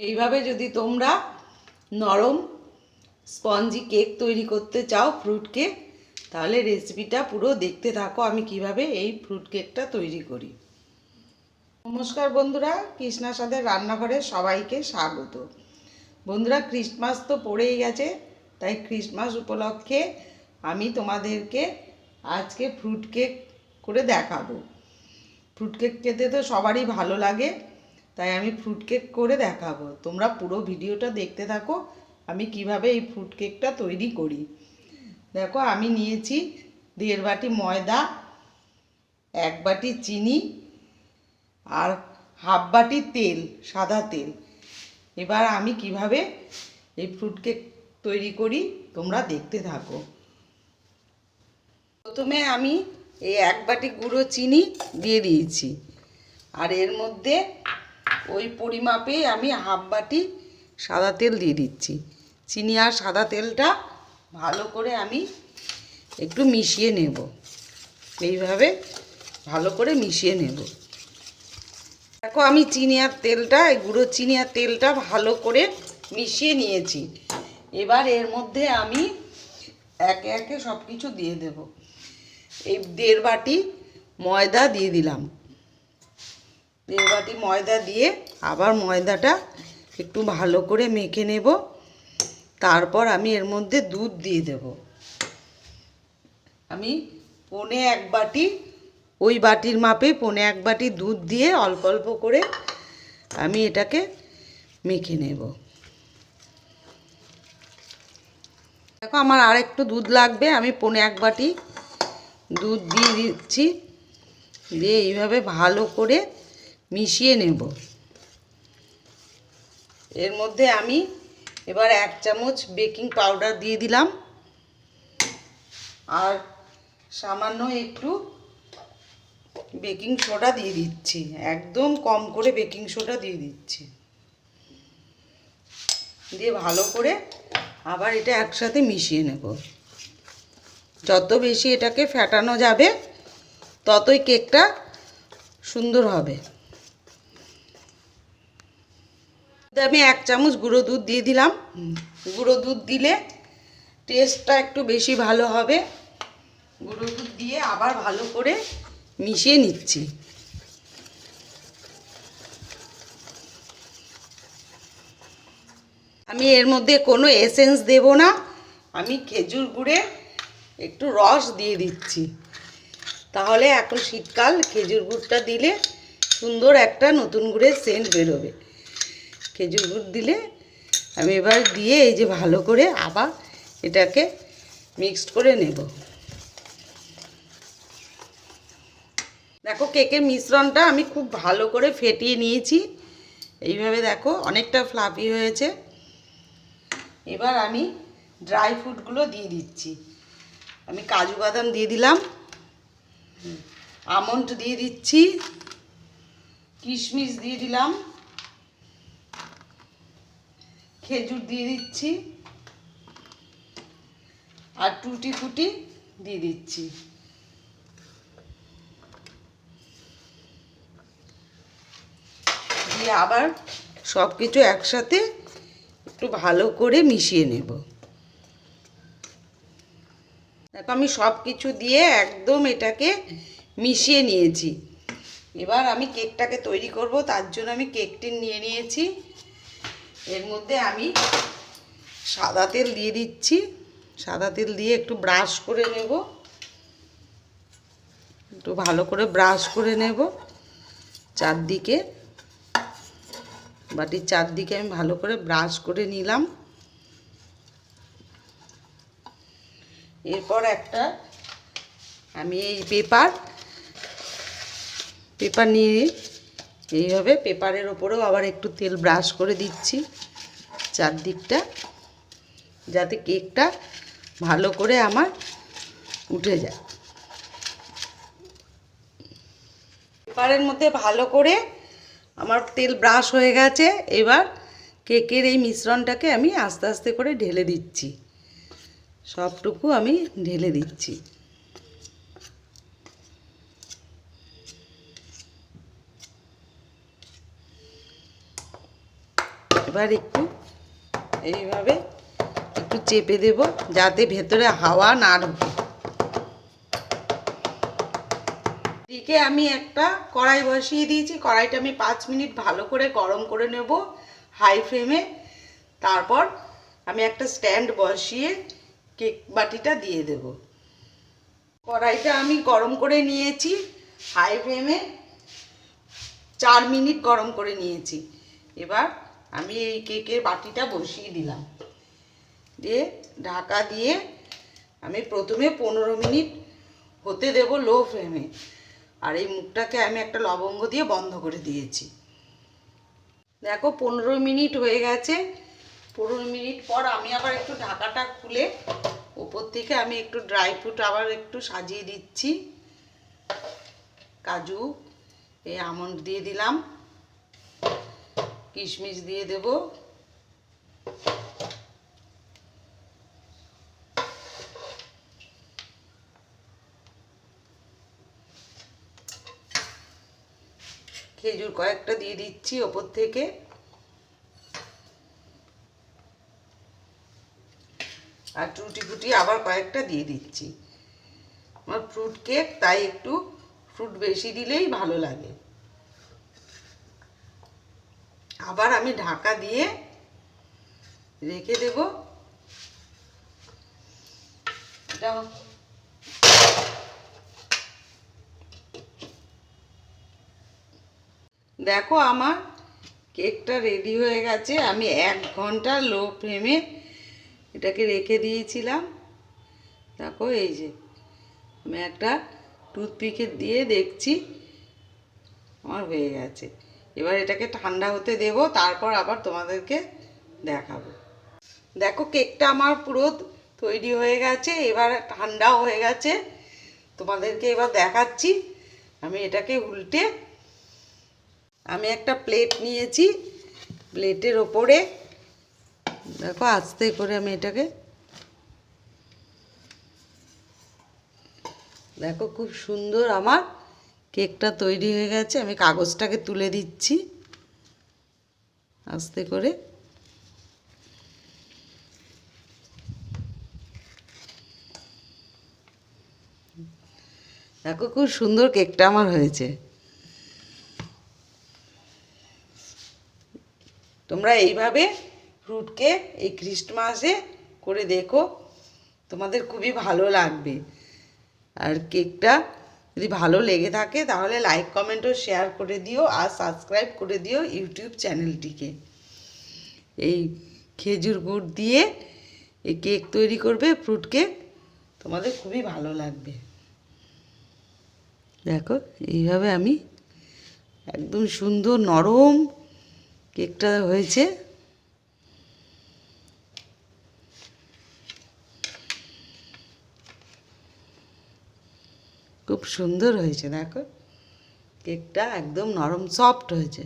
এইভাবে যদি তোমরা নরম স্পঞ্জি কেক তৈরি করতে চাও ফ্রুট কেক তাহলে রেসিপিটা পুরো দেখতে থাকো আমি কীভাবে এই ফ্রুট কেকটা তৈরি করি। নমস্কার বন্ধুরা, কৃষ্ণার সাথে রান্নাঘরে সবাইকে স্বাগত। বন্ধুরা ক্রিসমাস তো পড়েই গেছে, তাই ক্রিসমাস উপলক্ষে আমি তোমাদেরকে আজকে ফ্রুট কেক করে দেখাবো। ফ্রুট কেক খেতে তো সবারই ভালো লাগে তাই আমি ফ্রুট কেক করে দেখাবো। তোমরা পুরো ভিডিওটা দেখতে থাকো, আমি কীভাবে এই ফ্রুট কেকটা তৈরি করি। দেখো, আমি নিয়েছি দেড় বাটি ময়দা, এক বাটি চিনি আর হাফ বাটি তেল, সাদা তেল। এবার আমি কীভাবে এই ফ্রুট কেক তৈরি করি, তোমরা দেখতে থাকো। প্রথমে আমি এই এক বাটি গুঁড়ো চিনি দিয়ে দিয়েছি। আর এর মধ্যে ওই পরিমাপে আমি হাফ বাটি সাদা তেল দিয়ে দিচ্ছি। চিনি আর সাদা তেলটা ভালো করে আমি একটু মিশিয়ে নেব। এইভাবে ভালো করে মিশিয়ে নেব। দেখো আমি চিনি আর তেলটা, এই গুঁড়ো চিনি আর তেলটা ভালো করে মিশিয়ে নিয়েছি। এবার এর মধ্যে আমি একে একে সব কিছু দিয়ে দেব। এই দেড় বাটি ময়দা দিয়ে দিলাম। দেড় বাটি ময়দা দিয়ে আবার ময়দাটা একটু ভালো করে মেখে নেব। তারপর আমি এর মধ্যে দুধ দিয়ে দেব। আমি পনে এক বাটি, ওই বাটির মাপে পনে এক বাটি দুধ দিয়ে অল্প অল্প করে আমি এটাকে মেখে নেব। দেখো আমার আর একটু দুধ লাগবে, আমি পনে এক বাটি দুধ দিয়ে দিচ্ছি। দিয়ে এইভাবে ভালো করে মিশিয়ে নেব। এর মধ্যে আমি এবার এক চামচ বেকিং পাউডার দিয়ে দিলাম। আর সামান্য একটু বেকিং সোডা দিয়ে দিচ্ছি। একদম কম করে বেকিং সোডা দিয়ে দিচ্ছি। দিয়ে ভালো করে আবার এটা একসাথে মিশিয়ে নেব। যত বেশি এটাকে ফ্যাটানো যাবে, ততই কেকটা সুন্দর হবে। আমি এক চামচ গুঁড়ো দুধ দিয়ে দিলাম। গুঁড়ো দুধ দিলে টেস্টটা একটু বেশি ভালো হবে। গুঁড়ো দুধ দিয়ে আবার ভালো করে মিশিয়ে নিচ্ছি। আমি এর মধ্যে কোনো এসেন্স দেব না। আমি খেজুর গুড়ে একটু রস দিয়ে দিচ্ছি। তাহলে এখন শীতকাল খেজুর গুড়টা দিলে সুন্দর একটা নতুন গুড়ের সেন্ট বেরোবে। খেজুর গুড় দিলে আমি এবার দিয়ে এই যে ভালো করে আবার এটাকে মিক্সড করে নেব। দেখো কেকের মিশ্রণটা আমি খুব ভালো করে ফেটিয়ে নিয়েছি। এইভাবে দেখো অনেকটা ফ্লাফি হয়েছে। এবার আমি ড্রাই ফ্রুটগুলো দিয়ে দিচ্ছি। আমি কাজু বাদাম দিয়ে দিলাম। আমন্ড দিয়ে দিচ্ছি। কিশমিশ দিয়ে দিলাম। খেজুর দিয়ে দিচ্ছি। আর টুটি ফুটি দিয়ে দিচ্ছি। দিয়ে আবার সব কিছু একসাথে একটু ভালো করে মিশিয়ে নেব। দেখো, আমি সব কিছু দিয়ে একদম এটাকে মিশিয়ে নিয়েছি। এবার আমি কেকটাকে তৈরি করব, তার জন্য আমি কেকটি নিয়ে নিয়েছি। এর মধ্যে আমি সাদা তেল দিয়ে দিচ্ছি। সাদা তেল দিয়ে একটু ব্রাশ করে নেব। একটু ভালো করে ব্রাশ করে নেব চারদিকে। বাটির চারদিকে আমি ভালো করে ব্রাশ করে নিলাম। এরপর একটা আমি এই পেপার পেপার নিয়ে এইভাবে পেপারের ওপরেও আবার একটু তেল ব্রাশ করে দিচ্ছি চারদিকটা, যাতে কেকটা ভালো করে আমার উঠে যায়। পেপারের মধ্যে ভালো করে আমার তেল ব্রাশ হয়ে গেছে, এবার কেকের এই মিশ্রণটাকে আমি আস্তে আস্তে করে ঢেলে দিচ্ছি। সবটুকু আমি ঢেলে দিচ্ছি। এবার একটু এইভাবে একটু চেপে দেব, যাতে ভেতরে হাওয়া না ঢোকে। এদিকে আমি একটা কড়াই বসিয়ে দিয়েছি, কড়াইটা আমি পাঁচ মিনিট ভালো করে গরম করে নেব হাই ফ্লেমে। তারপর আমি একটা স্ট্যান্ড বসিয়ে কেক বাটিটা দিয়ে দেব। কড়াইটা আমি গরম করে নিয়েছি হাই ফ্লেমে, চার মিনিট গরম করে নিয়েছি। এবার আমি এই কেকের বাটিটা বসিয়ে দিলাম। দিয়ে ঢাকা দিয়ে আমি প্রথমে পনেরো মিনিট হতে দেব লো ফ্লেমে। আর এই মুখটাকে আমি একটা লবঙ্গ দিয়ে বন্ধ করে দিয়েছি। দেখো পনেরো মিনিট হয়ে গেছে। পনেরো মিনিট পর আমি আবার একটু ঢাকাটা খুলে ওপর থেকে আমি একটু ড্রাই ফ্রুট আবার একটু সাজিয়ে দিচ্ছি। কাজু, এই আমন্ড দিয়ে দিলাম। কিশমিশ দিয়ে দেব। খেজুর কয়েকটা দিয়ে দিচ্ছি ওপর থেকে। আর টুটি ফুটি আবার কয়েকটা দিয়ে দিচ্ছি। আমার ফ্রুট কেক, তাই একটু ফ্রুট বেশি দিলেই ভালো লাগে। আবার আমি ঢাকা দিয়ে রেখে দেব। দেখো আমার কেকটা রেডি হয়ে গেছে। আমি এক ঘণ্টা লো ফ্লেমে এটাকে রেখে দিয়েছিলাম। দেখো এই যে, আমি একটা টুথপিকের দিয়ে দেখছি, আমার হয়ে গেছে। এবার এটাকে ঠান্ডা হতে দেব, তারপর আবার তোমাদেরকে দেখাবো। দেখো কেকটা আমার পুরো তৈরি হয়ে গেছে, এবার ঠান্ডাও হয়ে গেছে। তোমাদেরকে এবার দেখাচ্ছি, আমি এটাকে উল্টে, আমি একটা প্লেট নিয়েছি প্লেটের ওপরে। দেখো আস্তে করে আমি এটাকে, দেখো খুব সুন্দর আমার কেকটা তৈরি হয়ে গেছে, আমি কাগজটাকে তুলে দিচ্ছি। আস্তে করে। দেখো খুব সুন্দর কেকটা আমার হয়েছে। তোমরা এইভাবে ফ্রুট কেক এই খ্রিস্টমাসে করে দেখো, তোমাদের খুবই ভালো লাগবে। আর কেকটা যদি ভালো লেগে থাকে, তাহলে লাইক কমেন্ট ও শেয়ার করে দিও আর সাবস্ক্রাইব করে দিও ইউটিউব চ্যানেলটিকে এই খেজুর গুড় দিয়ে এই কেক তৈরি করবে ফ্রুট কেক তোমাদের খুবই ভালো লাগবে। দেখো, এইভাবে আমি একদম সুন্দর নরম কেকটা হয়েছে। খুব সুন্দর হয়েছে দেখো। কেকটা একদম নরম সফট হয়েছে।